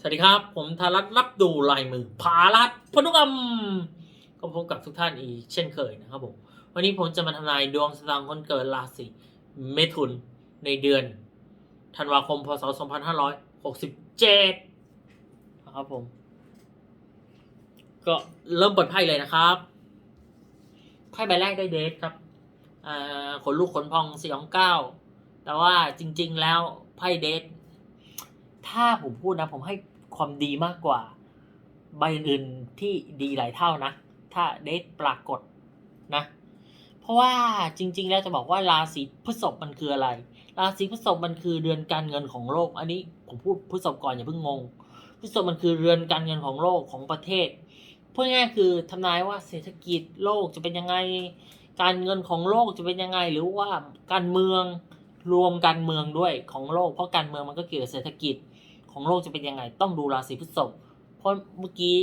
สวัสดีครับ ผมธารัตรับดูลายมือผารัตพนุกรรมก็พบกับทุกท่านอีกเช่นเคยนะครับผมวันนี้ผมจะมาทำนายดวงสตางค์คนเกิดราศีเมถุนในเดือนธันวาคมพศ 2567 นะครับผม ก็เริ่มเปิดไพ่เลยนะครับไพ่ใบแรกได้เดทครับอ่าขนลูกขนพองสยองเก้าแต่ว่าจริง ๆ แล้วไพ่เดท ถ้าผมพูดนะ ผมให้ความดีมากกว่า ใบอื่นที่ดีหลายเท่านะ ถ้าเดทปรากฏนะ เพราะว่าจริง ๆ แล้วจะบอกว่าราศีพฤษภมันคืออะไร ราศีพฤษภมันคือเดือนการเงินของโลก อันนี้ผมพูดพฤษภก่อนอย่าเพิ่งงงพฤษภมันคือเรือนการเงินของโลกของประเทศพูดง่ายคือทำนายว่าเศรษฐกิจโลกจะเป็นยังไง การเงินของโลกจะเป็นยังไง หรือว่าการเมืองรวมการเมืองด้วยของโลก เพราะการเมืองมันก็เกี่ยวกับเศรษฐกิจ ของโลกจะเป็นยังไง ต้องดูราศีพฤษภเพราะเมื่อกี้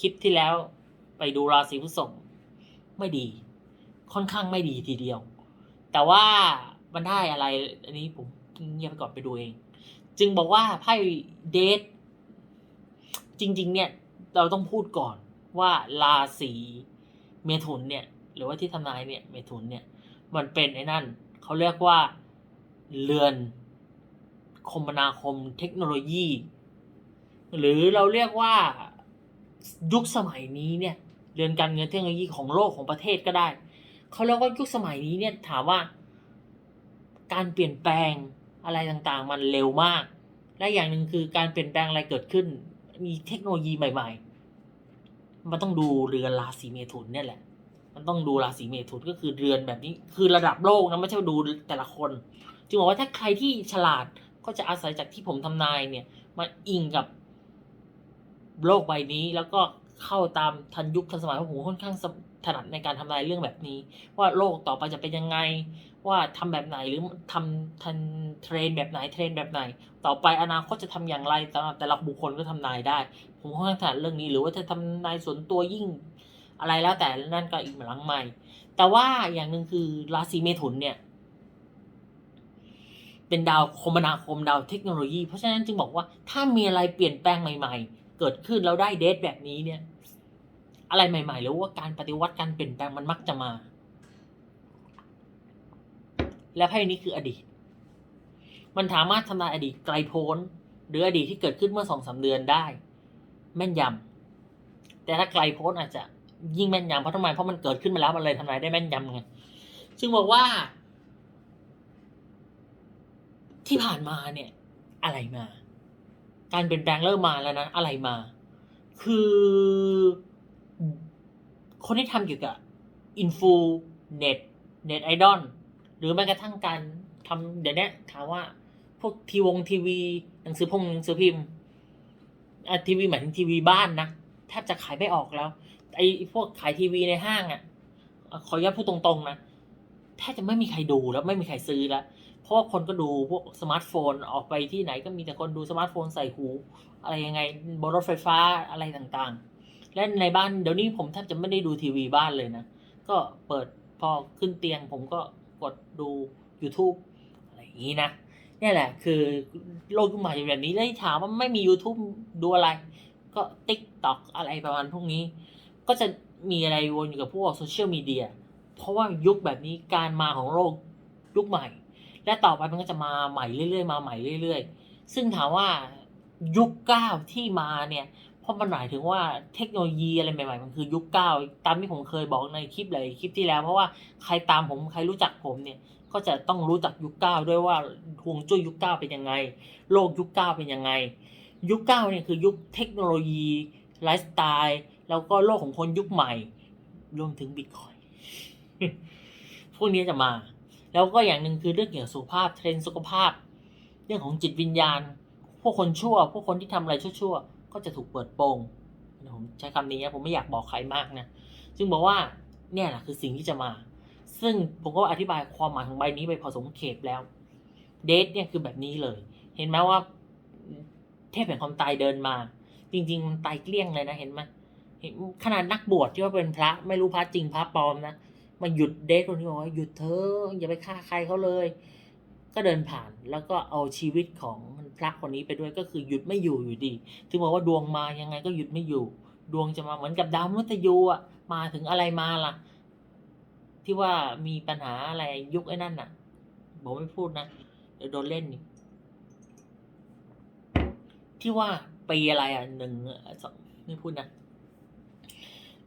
คลิปที่แล้วไปดูราศีพฤษภไม่ดี ค่อนข้างไม่ดีทีเดียว แต่ว่ามันได้อะไรอันนี้ผมเงียบไปก่อนไปดูเอง จึงบอกว่าไพ่เดทจริง ๆ เนี่ย เราต้องพูดก่อนว่าราศีเมถุนเนี่ย หรือว่าที่ทำนายเนี่ยเมถุนเนี่ย มันเป็นไอ้นั่นเขาเรียกว่าเรือน คมนาคมเทคโนโลยี หรือเราเรียกว่ายุคสมัยนี้เนี่ยเรือนการเงินเทคโนโลยีของโลกของประเทศก็ได้เขาเรียกว่ายุคสมัยนี้เนี่ยถามว่า การเปลี่ยนแปลงอะไรต่างๆ มันเร็วมาก และอย่างหนึ่งคือการเปลี่ยนแปลงอะไรเกิดขึ้น มีเทคโนโลยีใหม่ ๆ มันต้องดูเรือนราศีเมถุนเนี่ยแหละ มันต้องดูราศีเมถุนก็คือเรือนแบบนี้ คือระดับโลกนะไม่ใช่ดูแต่ละคน จึงบอกว่าถ้าใครที่ฉลาด ก็จะอาศัยจากที่ผมทำนายเนี่ยมาอิงกับโลกใบนี้แล้วก็เข้าตามทันยุคทันสมัยเพราะผมค่อนข้างถนัดในการทำนายเรื่องแบบนี้ ว่าโลกต่อไปจะเป็นยังไง ว่าทำแบบไหนหรือทำทันเทรนแบบไหนเทรนแบบไหน ต่อไปอนาคตจะทำอย่างไรสำหรับแต่ละบุคคลก็ทำนายได้ ผมค่อนข้างถนัดเรื่องนี้ หรือว่าจะทำนายส่วนตัวยิ่งอะไรแล้วแต่นั่นก็อีกหลังใหม่ แต่ว่าอย่างหนึ่งคือราศีเมถุนเนี่ย เป็นดาวคมนาคมดาวเทคโนโลยี เพราะฉะนั้นจึงบอกว่าถ้ามีอะไรเปลี่ยนแปลงใหม่ ๆ เกิดขึ้นแล้วได้เดทแบบนี้เนี่ย อะไรใหม่ๆหรือว่าการปฏิวัติการเปลี่ยนแปลงมันมักจะมา และไพ่นี้คืออดีต มันสามารถทำนายอดีตไกลโพ้น หรืออดีตที่เกิดขึ้นเมื่อสองสาเดือนได้ แม่นยำแต่ถ้าไกลโพ้นอาจจะยิ่งแม่นยำเพราะทำไมเพราะมันเกิดขึ้นมาแล้วมันเลยทำนายได้แม่นยำไงซึ่งบอกว่า ที่ผ่านมาเนี่ย อะไรมา การเปลี่ยนแปลงเริ่มมาแล้วนะ อะไรมา คือ คนที่ทำเกี่ยวกับอินฟูเน็ตเน็ตไอดอลหรือแม้กระทั่งการทำเดี๋ยวนี้ถามว่าพวกทีวงทีวีหนังสือพงหนังสือพิมพ์ทีวีหมายถึงทีวีบ้านนะแทบจะขายไม่ออกแล้วไอ้พวกขายทีวีในห้างอะอะขออนุญาตพูดตรงๆนะแทบจะไม่มีใครดูแล้วไม่มีใครซื้อแล้ว ราะว่าคนก็ดูพวกสมาร์ทโฟนออกไปที่ไหนก็มีแต่คนดูสมาร์ทโฟนใส่หู อะไรยังไงบนรถไฟฟ้าอะไรต่างๆ และในบ้านเดี๋ยวนี้ผมแทบจะไม่ได้ดูทีวีบ้านเลยนะ ก็เปิดพอขึ้นเตียงผมก็กดดู YouTube อะไรอย่างนี้นะนี่แหละ คือโลกยุคใหม่แบบนี้แล้วถามว่าไม่มี YouTube ดูอะไร ก็ TikTok อะไรประมาณพวกนี้ ก็จะมีอะไรวนอยู่กับพวกโซเชียลมีเดียเพราะว่ายุคแบบนี้การมาของโลกยุคใหม่ และต่อไปมันก็จะมาใหม่เรื่อยๆมาใหม่เรื่อย ๆ ซึ่งถามว่ายุคเก้าที่มาเนี่ยเพราะมันหมายถึงว่าเทคโนโลยีอะไรใหม่ๆมันคือยุคเก้าตามที่ผมเคยบอกในคลิปหลายคลิปที่แล้ว เพราะว่าใครตามผมใครรู้จักผมเนี่ยก็จะต้องรู้จักยุคเก้าด้วยว่าฮวงจุ้ยยุคเก้าเป็นยังไง โลกยุคเก้าเป็นยังไง ยุคเก้าเนี่ยคือยุคเทคโนโลยีไลฟ์สไตล์แล้วก็โลกของคนยุคใหม่ รวมถึงบิตคอยพวกนี้จะมา แล้วก็อย่างหนึ่งคือเรื่องเกี่ยวกับสุขภาพเทรนด์สุขภาพ เรื่องของจิตวิญญาณ พวกคนชั่ว พวกคนที่ทำอะไรชั่วๆ ก็จะถูกเปิดโปงผมใช้คำนี้นะผมไม่อยากบอกใครมากนะ ซึ่งบอกว่าเนี่ยแหละคือสิ่งที่จะมา ซึ่งผมก็อธิบายความหมายของใบนี้ไปพอสมเขตแล้วเดทเนี่ยคือแบบนี้เลย เห็นไหมว่า เทพแห่งความตายเดินมา จริง ๆ มันตายเกลี้ยงเลยนะเห็นไหมขนาดนักบวชที่ว่าเป็นพระไม่รู้พระจริงพระปลอมนะ มาหยุดเดทคนนี้บอกว่าหยุดเถออย่าไปฆ่าใครเขาเลย ก็เดินผ่านแล้วก็เอาชีวิตของพระคนนี้ไปด้วยก็คือหยุดไม่อยู่อยู่ดีถึงบอกว่าดวงมายังไงก็หยุดไม่อยู่ ดวงจะมาเหมือนกับดาวมฤตยูอะมาถึงอะไรมาล่ะ ที่ว่ามีปัญหาอะไรยุคไอ้นั่นน่ะผมไม่พูดนะเดี๋ยวโดนเล่นนี่ที่ว่าปีอะไรอะหนึ่งสองไม่พูดนะ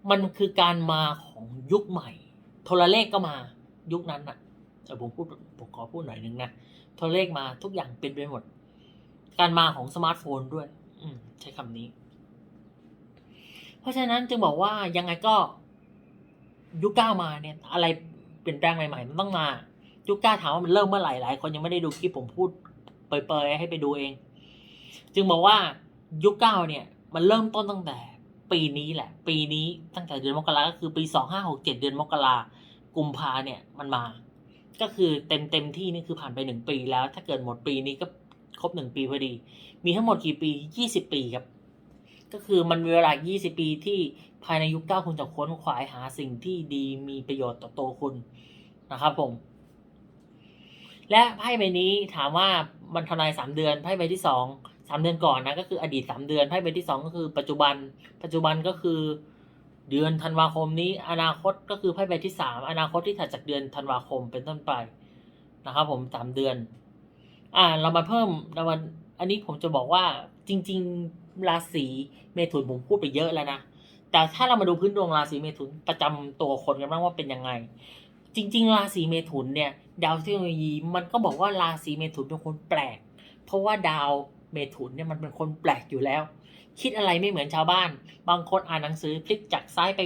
มันคือการมาของยุคใหม่ โทรเลขก็มายุคนั้นน่ะเออผมพูดผมขอพูดหน่อยนึงนะโทรเลขมาทุกอย่างเป็นไปหมด การมาของสมาร์ทโฟนด้วย อืใช้คำนี้ เพราะฉะนั้นจึงบอกว่ายังไงก็ยุคเก้ามาเนี่ย อะไรเปลี่ยนแปลงใหม่ๆมันต้องมายุคเก้าถามว่ามันเริ่มเมื่อไหร่หลายคนยังไม่ได้ดูคลิปผมพูดเปรยๆให้ไปดูเอง จึงบอกว่ายุคเก้าเนี่ย มันเริ่มต้นตั้งแต่ ปีนี้แหละ ปีนี้ตั้งแต่เดือนมกราก็คือปีสองห้าหกเจ็ดเดือนมกรากุมภาเนี่ยมันมา ก็คือเต็มเต็มที่นี่คือผ่านไปหนึ่งปีแล้ว ถ้าเกิดหมดปีนี้ก็ครบหนึ่งปีพอดี มีทั้งหมดกี่ปียี่สิบปีครับ ก็คือมันมีเวลา20ปีที่ภายในยุคเก้าคุณจะค้นขวายหาสิ่งที่ดีมีประโยชน์ต่อตัวคุณนะครับผมและไพ่ใบนี้ถามว่ามันทำลายสามเดือนไพ่ใบที่สอง สามเดือนก่อนนะก็คืออดีตสามเดือนไพ่ใบที่สองก็คือปัจจุบัน ปัจจุบันก็คือ เดือนธันวาคมนี้ อนาคตก็คือไพ่ใบที่สามอนาคตที่ถัดจากเดือนธันวาคมเป็นต้นไปนะครับผมสามเดือน อ่าเรามาเพิ่มเรามาอันนี้ผมจะบอกว่าจริง ๆ ราศีเมถุนผมพูดไปเยอะแล้วนะแต่ถ้าเรามาดูพื้นดวงราศีเมถุนประจำตัวคนกันบ้างว่าเป็นยังไง จริง ๆ ราศีเมถุนเนี่ย ดาวเทคโนโลยีมันก็บอกว่าราศีเมถุนเป็นคนแปลก เพราะว่าดาว เมถุนเนี่ยมันเป็นคนแปลกอยู่แล้ว คิดอะไรไม่เหมือนชาวบ้าน บางคนอ่านหนังสือพลิกจากซ้ายไป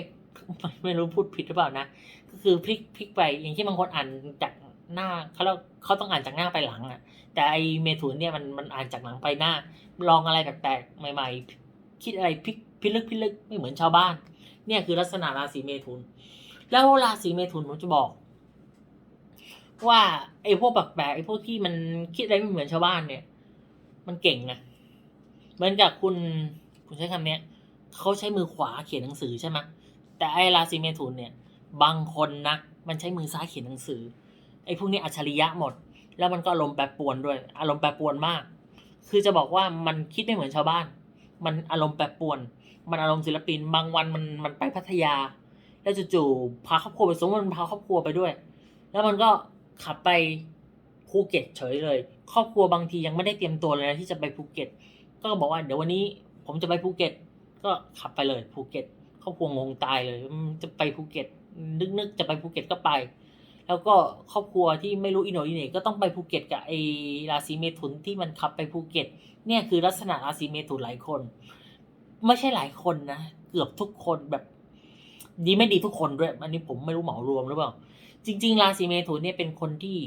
ไม่รู้พูดผิดหรือเปล่านะ ก็คือพลิกพลิกไปอย่างที่บางคนอ่านจากหน้าเขาเขาต้องอ่านจากหน้าไปหลังอะแต่ไอเมถุนเนี่ยมันมันอ่านจากหลังไปหน้า ลองอะไรแปลกๆใหม่ ๆ คิดอะไรพลิกพิลึกพิลึกไม่เหมือนชาวบ้าน เนี่ยคือลักษณะราศีเมถุน แล้วราศีเมถุนผมจะบอก ว่าไอ้พวกแปลกๆไอ้พวกที่มันคิดอะไรไม่เหมือนชาวบ้านเนี่ย มันเก่งนะเหมือนกับคุณคุณใช้คำเนี้ยเขาใช้มือขวาเขียนหนังสือใช่ไหมแต่ไอ้ราศีเมถุนเนี่ย บางคนนะมันใช้มือซ้ายเขียนหนังสือไอ้พวกนี้อัจฉริยะหมด แล้วมันก็อารมณ์แปรปรวนด้วย อารมณ์แปรปรวนมาก คือจะบอกว่ามันคิดไม่เหมือนชาวบ้าน มันอารมณ์แปรปรวน มันอารมณ์ศิลปิน บางวันมันมันไปพัทยา แล้วจู่ๆพาครอบครัวไปสมมติมันพาครอบครัวไปด้วย แล้วมันก็ขับไป ภูเก็ตเฉยเลย ครอบครัวบางทียังไม่ได้เตรียมตัวเลยนะที่จะไปภูเก็ต ก็บอกว่าเดี๋ยววันนี้ผมจะไปภูเก็ต ก็ขับไปเลยภูเก็ต ครอบครัวงงตายเลยจะไปภูเก็ต นึกๆจะไปภูเก็ตก็ไป แล้วก็ครอบครัวที่ไม่รู้อินโนอินเนก็ต้องไปภูเก็ตกับไอราศีเมถุนที่มันขับไปภูเก็ต เนี่ยคือลักษณะราศีเมถุนหลายคน ไม่ใช่หลายคนนะเกือบทุกคนแบบดีไม่ดีทุกคนด้วย อันนี้ผมไม่รู้เหมารวมหรือเปล่า จริง ๆ ราศีเมถุนเนี่ยเป็นคนที่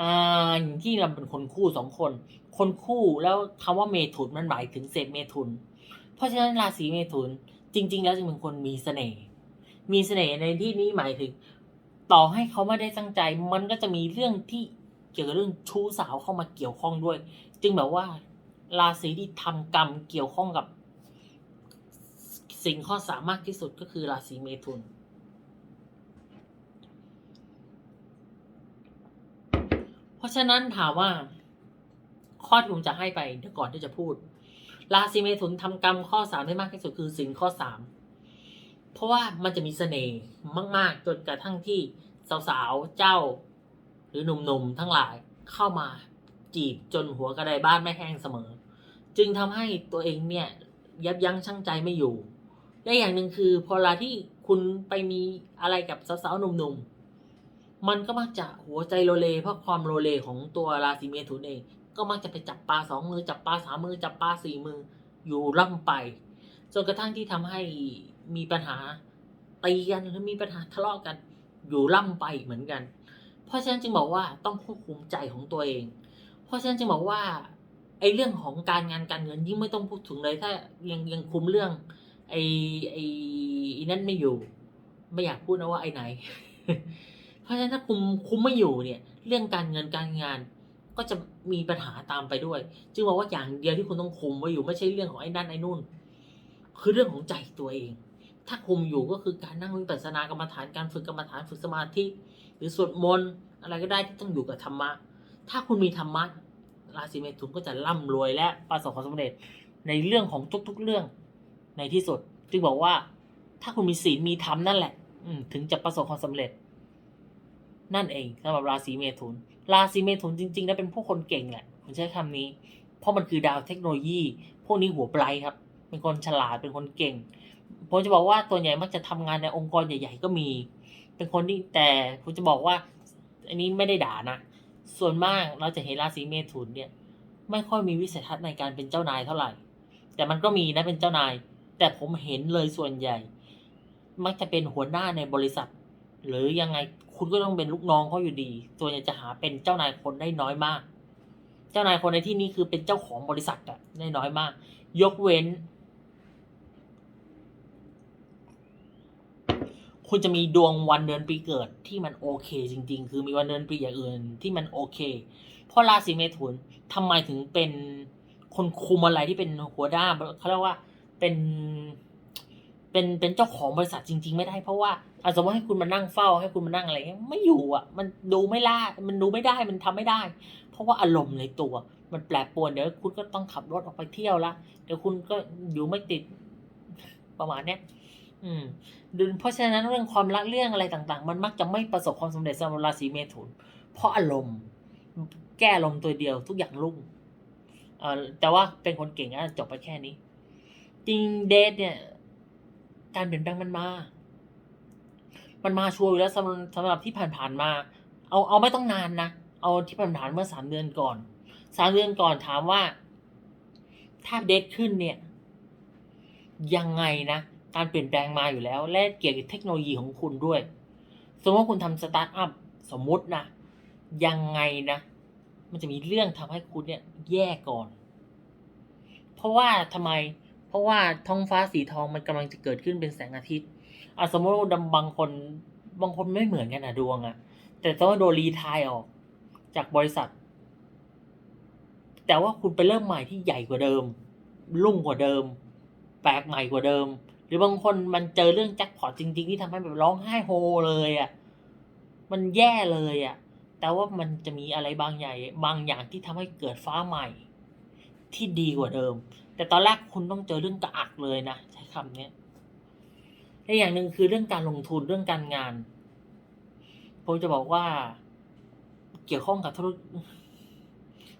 อ่าอย่างที่เราเป็นคนคู่สองคน คนคู่แล้วคำว่าเมถุนมันหมายถึงเศษเมถุน เพราะฉะนั้นราศีเมถุนจริง ๆ แล้วจึงเป็นคนมีเสน่ห์มีเสน่ห์ในที่นี้หมายถึง ต่อให้เขาไม่ได้ตั้งใจ มันก็จะมีเรื่องที่เกี่ยวกับเรื่องชู้สาวเข้ามาเกี่ยวข้องด้วย จึงแบบว่า ราศีที่ทำกรรมเกี่ยวข้องกับ สิ่งข้อสามารถที่สุดก็คือราศีเมถุน เพ ราะฉะนั้นถามว่า ข้อที่ผมจะให้ไปเดี๋ยวก่อนที่จะพูด ราศีเมถุนทำกรรมข้อสามได้มากที่สุดคือสิ่งข้อสามเพราะว่ามันจะมีเสน่ห์มาก ๆ จนกระทั่งที่สาวๆเจ้า หรือหนุ่มๆทั้งหลายเข้ามาจีบจนหัวกระไดบ้านไม่แห้งเสมอ จึงทำให้ตัวเองเนี่ย ยับยั้งชั่งใจไม่อยู่และอย่างหนึ่งคือพอเวลาที่คุณไปมีอะไรกับสาวๆหนุ่มๆ มันก็มักจะหัวใจโลเลเพราะความโลเลของตัวราศีเมถุนเอง ก็มักจะไปจับปลาสองมือ จับปลาสามมือ จับปลาสี่มืออยู่ร่ำไปจนกระทั่งที่ทำให้มีปัญหาตีกันหรือมีปัญหาทะเลาะกัน อยู่ร่ำไปเหมือนกัน เพราะฉะนั้นจึงบอกว่าต้องควบคุมใจของตัวเอง เพราะฉะนั้นจึงบอกว่าไอ้เรื่องของการงานการเงินยิ่งไม่ต้องพูดถึงเลยถ้ายังยังคุมเรื่องไอไอ้ไอ้นั่นไม่อยู่ ไม่อยากพูดนะว่าไอ้ไหน เพราะฉะนั้นถ้าคุมคุมไม่อยู่เนี่ย เรื่องการเงินการงานก็จะมีปัญหาตามไปด้วย จึงบอกว่าอย่างเดียวที่คุณต้องคุมไว้อยู่ไม่ใช่เรื่องของไอ้นั่นไอ้นู่น คือเรื่องของใจตัวเอง ถ้าคุมอยู่ก็คือการนั่งวิปัสสนากรรมฐานการฝึกกรรมฐานฝึกสมาธิ หรือสวดมนต์อะไรก็ได้ที่ต้องอยู่กับธรรมะ ถ้าคุณมีธรรมะราศีเมถุนก็จะร่ำรวยและประสบความสำเร็จในเรื่องของทุกๆเรื่องในที่สุด จึงบอกว่าถ้าคุณมีศีลมีธรรมนั่นแหละอืถึงจะประสบความสำเร็จ นั่นเองสำหรับราศีเมถุน ราศีเมถุนจริงๆแล้วเป็นพวกคนเก่งแหละผมใช้คำนี้ เพราะมันคือดาวเทคโนโลยี พวกนี้หัวไบรครับ เป็นคนฉลาดเป็นคนเก่งผมจะบอกว่าตัวใหญ่มักจะทำงานในองค์กรใหญ่ ๆ ก็มี เป็นคนที่แต่ผมจะบอกว่า อันนี้ไม่ได้ด่านะส่วนมากเราจะเห็นราศีเมถุนเนี่ย ไม่ค่อยมีวิสัยทัศน์ในการเป็นเจ้านายเท่าไหร่ แต่มันก็มีนะเป็นเจ้านาย แต่ผมเห็นเลยส่วนใหญ่ มักจะเป็นหัวหน้าในบริษัท หรือยังไงคุณก็ต้องเป็นลูกน้องเขาอยู่ดี ส่วนใหญ่จะหาเป็นเจ้านายคนได้น้อยมาก เจ้านายคนในที่นี้คือเป็นเจ้าของบริษัทอะได้น้อยมาก ยกเว้น คุณจะมีดวงวันเดือนปีเกิดที่มันโอเค จริง ๆ คือมีวันเดือนปีอย่างอื่นที่มันโอเค เพราะราศีเมถุนทำไมถึงเป็นคนคุมอะไรที่เป็นหัวหน้าเขาเรียกว่าเป็นเป็นเป็นเจ้าของบริษัทจริง ๆ ไม่ได้เพราะว่า อาสมมติให้คุณมานั่งเฝ้าให้คุณมานั่งอะไรเงี้ยไม่อยู่อะ มันดูไม่ล่ามันดูไม่ได้มันทำไม่ได้ เพราะว่าอารมณ์ในตัว มันแปรปรวนเดี๋ยวคุณก็ต้องขับรถออกไปเที่ยวละเดี๋ยวคุณก็อยู่ไม่ติดประมาณเนี้ยอืมดูเพราะฉะนั้นเรื่องความรักเรื่องอะไรต่าง ๆ มันมักจะไม่ประสบความสำเร็จสำหรับราศีเมถุน เพราะอารมณ์ แก้อารมณ์ตัวเดียวทุกอย่างรุ่งเอ่อแต่ว่าเป็นคนเก่งนะจบไปแค่นี้ จริงเดทเนี่ย การเปลี่ยนแปลงมันมา มันมาชัวร์อยู่แล้วสำหรับสำหรับที่ผ่านๆมา เอาเอาไม่ต้องนานนะเอาที่ผ่านๆเมื่อสามเดือนก่อนสามเดือนก่อนถามว่า ถ้าเดทขึ้นเนี่ย ยังไงนะการเปลี่ยนแปลงมาอยู่แล้ว และเกี่ยวกับเทคโนโลยีของคุณด้วย สมมติว่าคุณทำสตาร์ทอัพสมมตินะยังไงนะ มันจะมีเรื่องทำให้คุณเนี่ย แย่ก่อน เพราะว่าทำไม เพราะว่าท้องฟ้าสีทองมันกำลังจะเกิดขึ้นเป็นแสงอาทิตย์ อะสมมติว่าบางคนบางคนไม่เหมือนกันนะดวงอะแต่ต้องโดนรีทายออก จากบริษัท แต่ว่าคุณไปเริ่มใหม่ที่ใหญ่กว่าเดิม รุ่งกว่าเดิม แปลกใหม่กว่าเดิม หรือบางคนมันเจอเรื่องแจ็คพอตจริง ๆ ที่ทำให้แบบร้องไห้โฮเลยอะ่ะมันแย่เลยอะ่ะ แต่ว่ามันจะมีอะไรบางอย่างบางอย่างที่ทำให้เกิดฟ้าใหม่ ที่ดีกว่าเดิม แต่ตอนแรกคุณต้องเจอเรื่องกระอักเลยนะใช้คำนี้ ยและอย่างหนึ่งคือเรื่องการลงทุนเรื่องการงาน ผมจะบอกว่าเกี่ยวข้องกับธุรกิจ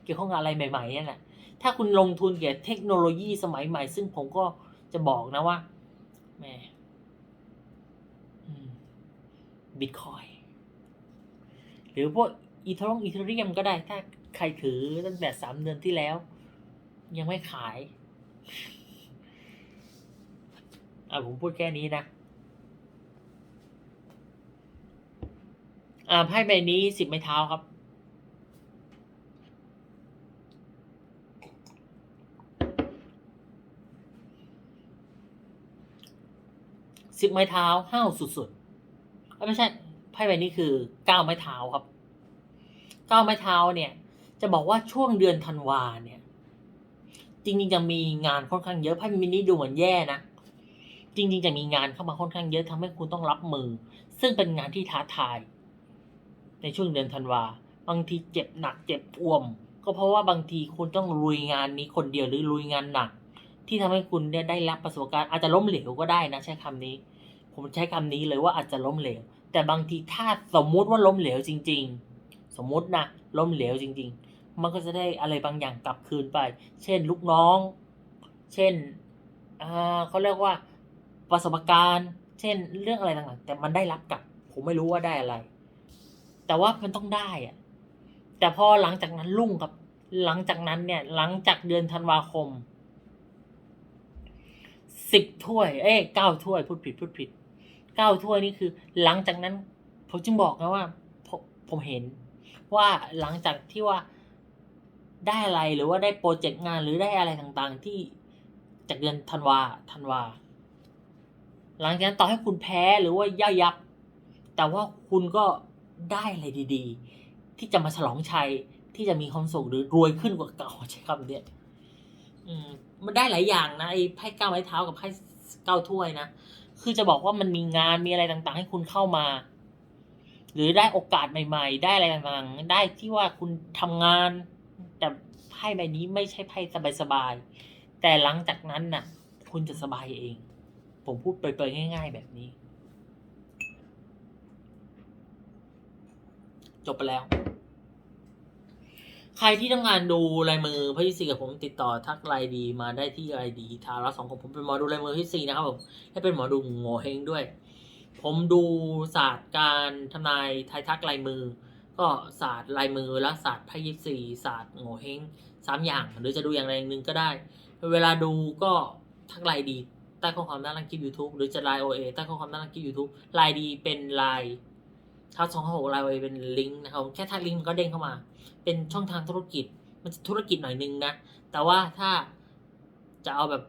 เกี่ยวข้องกับอะไรใหม่ๆเนี่ยแหละถ้าคุณลงทุนเกี่ยวกับเทคโนโลยีสมัยใหม่ ซึ่งผมก็จะบอกนะว่าแม่บิตคอยหรือพวกอีทรงอีเทเรียมก็ได้ ถ้าใครถือตั้งแต่สามเดือนที่แล้ว ยังไม่ขายอะผมพูดแค่นี้นะ อ่าไพ่ใบนี้สิบไม้เท้าครับ สิบไม้เท้าห้าวสุดๆไม่ใช่ไพ่ใบนี้คือเก้าไม้เท้าครับ เก้าไม้เท้าเนี่ย จะบอกว่าช่วงเดือนธันวาเนี่ย จริงๆจะมีงานค่อนข้างเยอะไพ่มินิดูเหมือนแย่นะจริงๆ จะมีงานเข้ามาค่อนข้างเยอะทำให้คุณต้องรับมือ ซึ่งเป็นงานที่ท้าทาย ในช่วงเดือนธันวา บางทีเจ็บหนักเจ็บอ่วม ก็เพราะว่าบางทีคุณต้องลุยงานนี้คนเดียวหรือลุยงานหนัก ที่ทำให้คุณเนี่ยได้รับประสบการณ์อาจจะล้มเหลวก็ได้นะใช้คำนี้ ผมใช้คำนี้เลยว่าอาจจะล้มเหลว แต่บางทีถ้าสมมุติว่าล้มเหลวจริง ๆ สมมุตินะล้มเหลวจริง ๆ มันก็จะได้อะไรบางอย่างกลับคืนไป เช่นลูกน้อง เช่นเขาเรียกว่าประสบการณ์ เช่นเรื่องอะไรต่างๆ แต่มันได้รับกลับ ผมไม่รู้ว่าได้อะไร แต่ว่ามันต้องได้อะแต่พอหลังจากนั้นลุ่งครับ หลังจากนั้นเนี่ย หลังจากเดือนธันวาคมสิบถ้วย เอ้ยเก้าถ้วยพูดผิดพูดผิดเก้าถ้วยนี่คือ หลังจากนั้น ผมจึงบอกนะว่าผมผมเห็น ว่าหลังจากที่ว่าได้อะไรหรือว่าได้โปรเจกต์งานหรือได้อะไรต่างๆ ที่จากเดือนธันวาธันวา หลังจากนั้นต่อให้คุณแพ้หรือว่าย่อยยับ แต่ว่าคุณก็ ได้อะไรดี ๆ ที่จะมาฉลองชัยที่จะมีความสุขหรือรวยขึ้นกว่าเก่าใช้คำเนี้ยอืมมันได้หลายอย่างนะไอ้ไพ่เก้าไม้เท้ากับไพ่เก้าถ้วยนะคือจะบอกว่ามันมีงานมีอะไรต่างๆ ให้คุณเข้ามา หรือได้โอกาสใหม่ ๆ ได้อะไรต่างๆได้ที่ว่าคุณทำงาน แต่ไพ่ใบนี้ไม่ใช่ไพ่สบายๆแต่หลังจากนั้นน่ะ คุณจะสบายเอง ผมพูดเปรยๆง่าย ๆ แบบนี้ จบไปแล้ว ใครที่ต้องการดูลายมือพระที่สี่กับผมติดต่อทักไลน์ดีมาได้ที่ไลน์ดีทาระสองของผมเป็นหมอดูลายมือที่สี่นะครับผมและเป็นหมอดูโง่เฮงด้วย ผมดูศาสตร์การทำนายทายทักลายมือ ก็ศาสตร์ลายมือและศาสตร์ไพ่ยิปซีศาสตร์โง่เฮงสามอย่าง หรือจะดูอย่างใดอย่างหนึ่งก็ได้ เวลาดูก็ทักไลน์ดีใต้ข้อความด้านล่างคลิป YouTube หรือจะไลน์โอเอใต้ข้อความด้านล่างคลิป YouTube ไลน์ดีเป็นไลน์ ถ้าสองหกไลน์โอเอเป็นลิงก์นะครับแค่ทักลิงก์มันก็เด้งเข้ามา เป็นช่องทางธุรกิจ มันจะธุรกิจหน่อยนึงนะ แต่ว่าถ้าจะเอาแบบ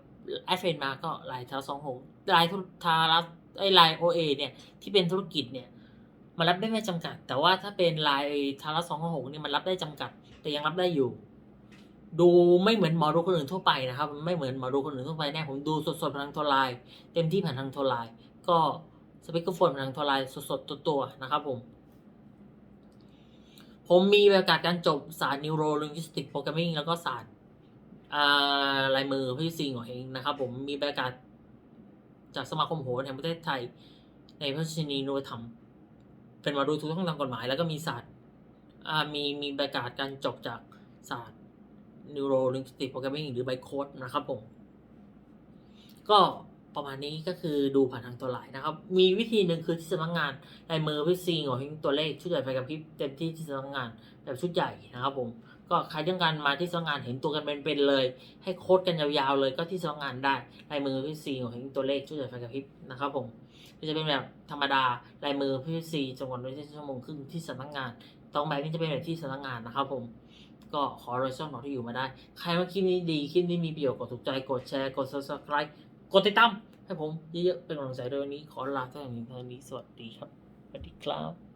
แอดเฟนมาก็ไลน์ทาสองหกไลน์ทุทารัไอไลน์โอเอเนี่ยที่เป็นธุรกิจเนี่ยมันรับได้ไม่จำกัด แต่ว่าถ้าเป็นไลน์ทารัสองหกเนี่ยมันรับได้จำกัด แต่ยังรับได้อยู่ ดูไม่เหมือนหมอดูคนอื่นทั่วไปนะครับ ไม่เหมือนหมอดูคนอื่นทั่วไปแน่ผมดูสดๆผ่านทางโทรไลน์เต็มที่ผ่านทางโทรไลน์ก็ สปีกเกอร์โฟนผ่านทางทลน์สดๆตัวๆนะครับผม ผมมีบรรยากาศการจบศาสตร์ Neuro Linguistic Programming แล้วก็ศาสตร์ลายมือพี่ซิงของเองนะครับผมมีบรรยากาศจากสมาคมโหรแห่งประเทศไทย ในพระชนีนุธรรม เป็นหมาดูทุกช่องทางกฎหมาย แล้วก็มีศาสตร์มีมีบรรยากาศการจบจากศาสตร์ Neuro Linguistic Programming หรือไบโคดนะครับผม ก็ ประมาณนี้ก็คือดูผ่านทางตัวไลน์นะครับ มีวิธีหนึ่งคือที่สำนักงานลายมือพี่ซีงของตัวเลขชุดใหญ่ไฟกับพริบเต็มที่ที่สำนักงานแบบชุดใหญ่นะครับผมก็ใครต้องการมาที่สำนักงานเห็นตัวกันเป็นๆเลย ให้โค้ดกันยาวๆเลยก็ที่สำนักงานได้ลายมือพี่ซีของตัวเลขชุดใหญ่ไฟกับพริบนะครับผมก็จะเป็นแบบธรรมดาลายมือพี่ซีจำนวนไม่ใช่ชั่วโมงครึ่งที่สำนักงานตรงแบบนี้จะเป็นแบบที่สำนักงานนะครับผมก็ขอรอยช่องของที่อยู่มาได้ ใครว่าคลิปนี้ดี คลิปนี้มีประโยชน์กดถูกใจ กดแชร์ กด subscribe กดติดตามให้ผมเยอะๆเป็นกำลังใจด้วยวันนี้ขอลาท่านอย่างนี้เท่านี้สวัสดีครับสวัสดีครับ